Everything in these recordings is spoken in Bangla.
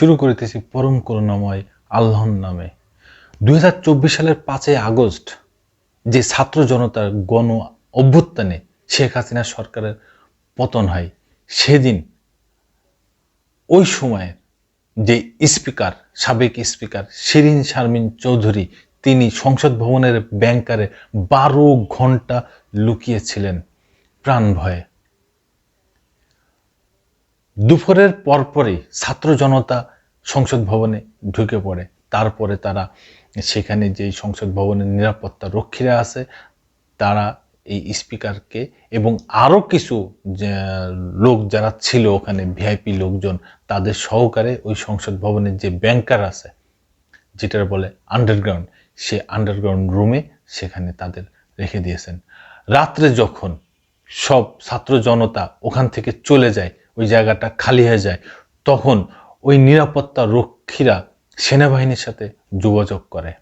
শুরু করিতেছি পরম করুণাময় আল্লাহর নামে। দুই হাজার চব্বিশ সালের পাঁচই আগস্ট যে ছাত্র জনতার গণ অভ্যুত্থানে শেখ হাসিনা সরকারের পতন হয়, সেদিন ওই সময়ের যে স্পিকার, সাবেক স্পিকার শিরিন শারমিন চৌধুরী, তিনি সংসদ ভবনের ব্যাংকারে বারো ঘণ্টা লুকিয়েছিলেন প্রাণ ভয়ে। দুপুরের পরপরই ছাত্র জনতা সংসদ ভবনে ঢুকে পড়ে। তারপরে তারা সেখানে যে সংসদ ভবনের নিরাপত্তা রক্ষীরা আছে, তারা এই স্পিকারকে এবং আরও কিছু লোক যারা ছিল ওখানে ভিআইপি লোকজন, তাদের সহকারে ওই সংসদ ভবনের যে ব্যাংকার আছে, যেটার বলে আন্ডারগ্রাউন্ড, সে আন্ডারগ্রাউন্ড রুমে সেখানে তাদের রেখে দিয়েছেন। রাত্রে যখন সব ছাত্র জনতা ওখান থেকে চলে যায় ওই জায়গাটা খালি হয়ে যায়, তখন ওই নিরাপত্তা রক্ষীরা সেনাবাহিনীর সাথে যোগাযোগ করে।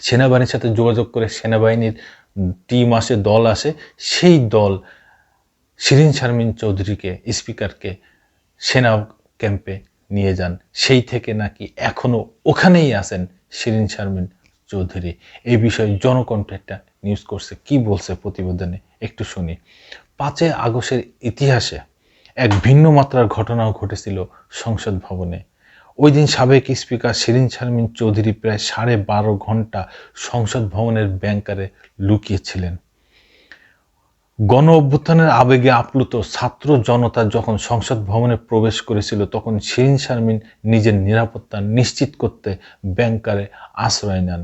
সেনাবাহিনীর সাথে যোগাযোগ করে সেনাবাহিনীর টিম আসে, দল আসে, সেই দল শিরিন শারমিন চৌধুরীকে, স্পিকারকে সেনা ক্যাম্পে নিয়ে যান। সেই থেকে নাকি এখনও ওখানেই আছেন শিরিন শারমিন চৌধুরী। এই বিষয়ে জনকণ্ঠ একটা নিউজ করছে। কি বলছে প্রতিবেদনে? একটু শুনি। পাঁচই আগস্টের ইতিহাসে এক ভিন্ন মাত্রার ঘটনাও ঘটেছিল সংসদ ভবনে। ওই দিন সাবেক স্পিকার শিরিন শারমিন চৌধুরী প্রায় সাড়ে বারো ঘণ্টা সংসদ ভবনের ব্যাংকারে লুকিয়েছিলেন। গণ অভ্যুত্থানের আবেগে আপ্লুত ছাত্র জনতা যখন সংসদ ভবনে প্রবেশ করেছিল, তখন শিরিন শারমিন নিজের নিরাপত্তা নিশ্চিত করতে ব্যাংকারে আশ্রয় নেন।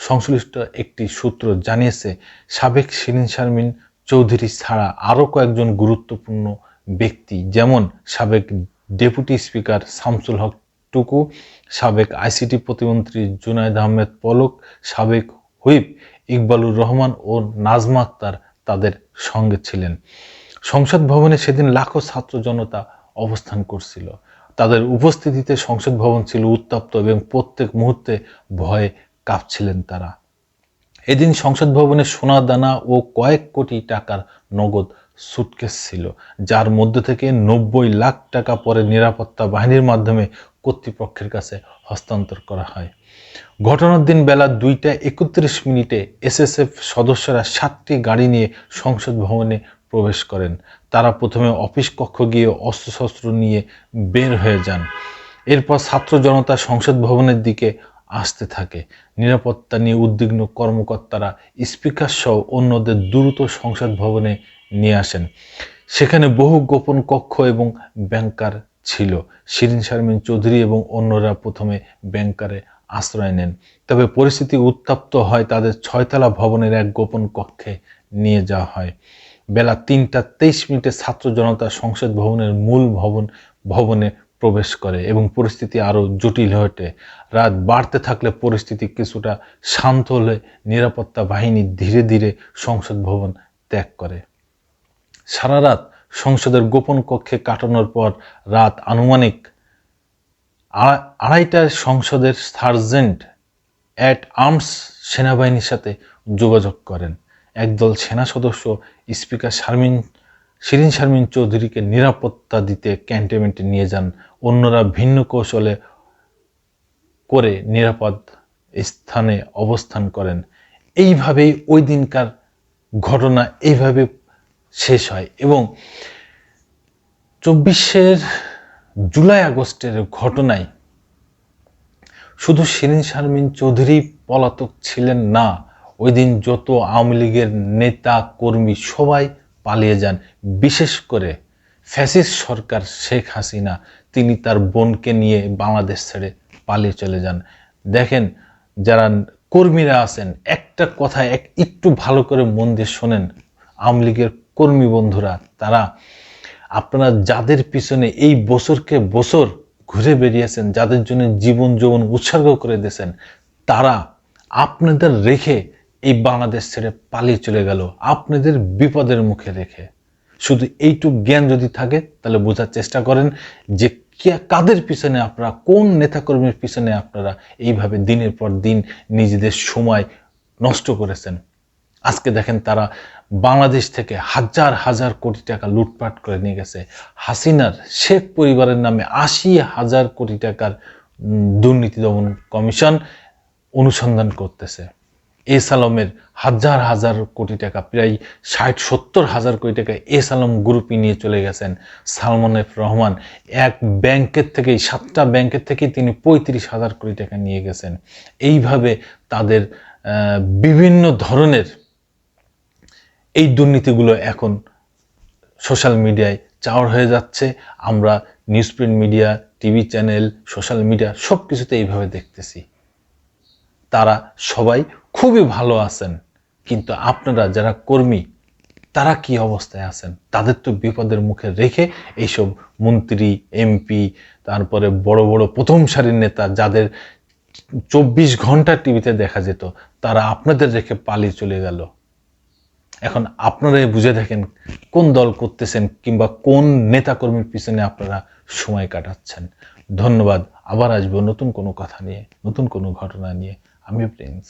সংশ্লিষ্ট একটি সূত্র জানিয়েছে, সাবেক শিরিন শারমিন চৌধুরী ছাড়া আরও কয়েকজন গুরুত্বপূর্ণ ব্যক্তি, যেমন সাবেক ডেপুটি স্পিকার শামসুল হক টুকু, সাবেক আইসিটি প্রতিমন্ত্রী জুনায়দ আহমেদ পলক, সাবেক হুইপ ইকবালুর রহমান ও নাজমা আক্তার তাদের সঙ্গে ছিলেন। সংসদ ভবনে সেদিন লাখো ছাত্র জনতা অবস্থান করছিল। তাদের উপস্থিতিতে সংসদ ভবন ছিল উত্তপ্ত এবং প্রত্যেক মুহূর্তে ভয়ে কাঁপছিলেন তারা। এদিন সংসদ ভবনে সোনা দানা ও কয়েক কোটি টাকার নগদ সুটকেস ছিল, যার মধ্যে থেকে নব্বই লাখ টাকা পরে নিরাপত্তা বাহিনীর মাধ্যমে কর্তৃপক্ষের কাছে হস্তান্তর করা হয়। ঘটনার দিন বেলা দুইটা একত্রিশ মিনিটে এসএসএফ সদস্যরা সাতটি গাড়ি নিয়ে সংসদ ভবনে প্রবেশ করেন। তারা প্রথমে অফিস কক্ষ গিয়ে অস্ত্রশস্ত্র নিয়ে বের হয়ে যান। এরপর ছাত্র জনতা সংসদ ভবনের দিকে আসতে থাকে। নিরাপত্তা নিয়ে উদ্বিগ্ন কর্মকর্তারা স্পিকার সহ অন্যদের দ্রুত সংসদ ভবনে নিয়ে আসেন। সেখানে বহু গোপন কক্ষ এবং ব্যাংকার ছিল। শিরিন শারমিন চৌধুরী এবং অন্যরা প্রথমে ব্যাংকারে আশ্রয় নেন। তবে পরিস্থিতি উত্তপ্ত হয় তাদের ছয়তলা ভবনের এক গোপন কক্ষে নিয়ে যাওয়া হয়। বেলা তিনটা তেইশ মিনিটে ছাত্র জনতা সংসদ ভবনের মূল ভবন ভবনে প্রবেশ করে এবং পরিস্থিতি আরও জটিল হয়ে ওঠে রাত বাড়তে থাকলে পরিস্থিতি কিছুটা শান্ত হলে নিরাপত্তা বাহিনী ধীরে ধীরে সংসদ ভবন ত্যাগ করে। সারা রাত সংসদের গোপন কক্ষে কাটানোর পর রাত আনুমানিক আড়াইটায় সংসদের সার্জেন্ট অ্যাট আর্মস সেনাবাহিনীর সাথে যোগাযোগ করেন। একদল সেনা সদস্য স্পিকার শারমিন, শিরিন শারমিন চৌধুরীকে নিরাপত্তা দিতে ক্যান্টনমেন্টে নিয়ে যান অন্যরা ভিন্ন কৌশলে করে নিরাপদ স্থানে অবস্থান করেন। এইভাবেই ওই দিনকার ঘটনা এইভাবে শেষ হয় এবং চব্বিশের জুলাই আগস্টের ঘটনায় শুধু শিরিন শারমিন চৌধুরী পলাতক ছিলেন না, ওই দিন যত আওয়ামী লীগের নেতা কর্মী সবাই পালিয়ে যান, বিশেষ করে ফ্যাসিস্ট সরকার শেখ হাসিনা, তিনি তার বোনকে নিয়ে বাংলাদেশ ছেড়ে পালিয়ে চলে যান। দেখেন, যারা কর্মীরা আছেন, একটা কথা এক একটু ভালো করে মন দিয়ে শোনেন, আওয়ামী লীগের কর্মী বন্ধুরা, তারা, আপনারা যাদের পিছনে এই বছরকে বছর ঘুরে বেরিয়েছেন যাদের জন্য জীবন যৌবন উৎসর্গ করে দিয়েছেন, তারা আপনাদের রেখে এই বাংলাদেশ ছেড়ে পালিয়ে চলে গেল। আপনাদের বিপদের মুখে রেখে। শুধু এইটুক জ্ঞান যদি থাকে, তাহলে বোঝার চেষ্টা করেন যে কাদের পিছনে আপনারা, কোন নেতাকর্মীর পিছনে আপনারা এইভাবে দিনের পর দিন নিজেদের সময় নষ্ট করেছেন? আজকে দেখেন তারা বাংলাদেশ থেকে হাজার হাজার কোটি টাকা লুটপাট করে নিয়ে গেছে। হাসিনার শেখ পরিবারের নামে আশি হাজার কোটি টাকার দুর্নীতি দমন কমিশন অনুসন্ধান করতেছে। এস আলমের হাজার হাজার কোটি টাকা, প্রায় ষাট, সত্তর হাজার কোটি টাকা এস আলম গ্রুপই নিয়ে চলে গেছেন সালমান এফ রহমান। এক ব্যাংকের থেকে সাতটা ব্যাংকের থেকে তিনি পঁয়ত্রিশ হাজার কোটি টাকা নিয়ে গেছেন। এইভাবে তাদের বিভিন্ন ধরনের এই দুর্নীতিগুলো এখন সোশ্যাল মিডিয়ায় চাওয়ার হয়ে যাচ্ছে। আমরা news print media, TV channel, social media সব কিছুতে এইভাবে দেখতেছি। তারা সবাই খুবই ভালো আছেন, কিন্তু আপনারা যারা কর্মী, তারা কি অবস্থায় আছেন? তাদের তো বিপদের মুখে রেখে এইসব মন্ত্রী, এমপি, তারপরে বড় বড় প্রথম সারির নেতা যাদের চব্বিশ ঘণ্টা টিভিতে দেখা যেত, তারা আপনাদের রেখে পালিয়ে চলে গেল। এখন আপনারাই বুঝে দেখেন কোন দল করতেছেন কিংবা কোন নেতাকর্মীর পিছনে আপনারা সময় কাটাচ্ছেন। ধন্যবাদ, আবার আসব নতুন কোনো কথা নিয়ে, নতুন কোনো ঘটনা নিয়ে। আমি প্রিন্স।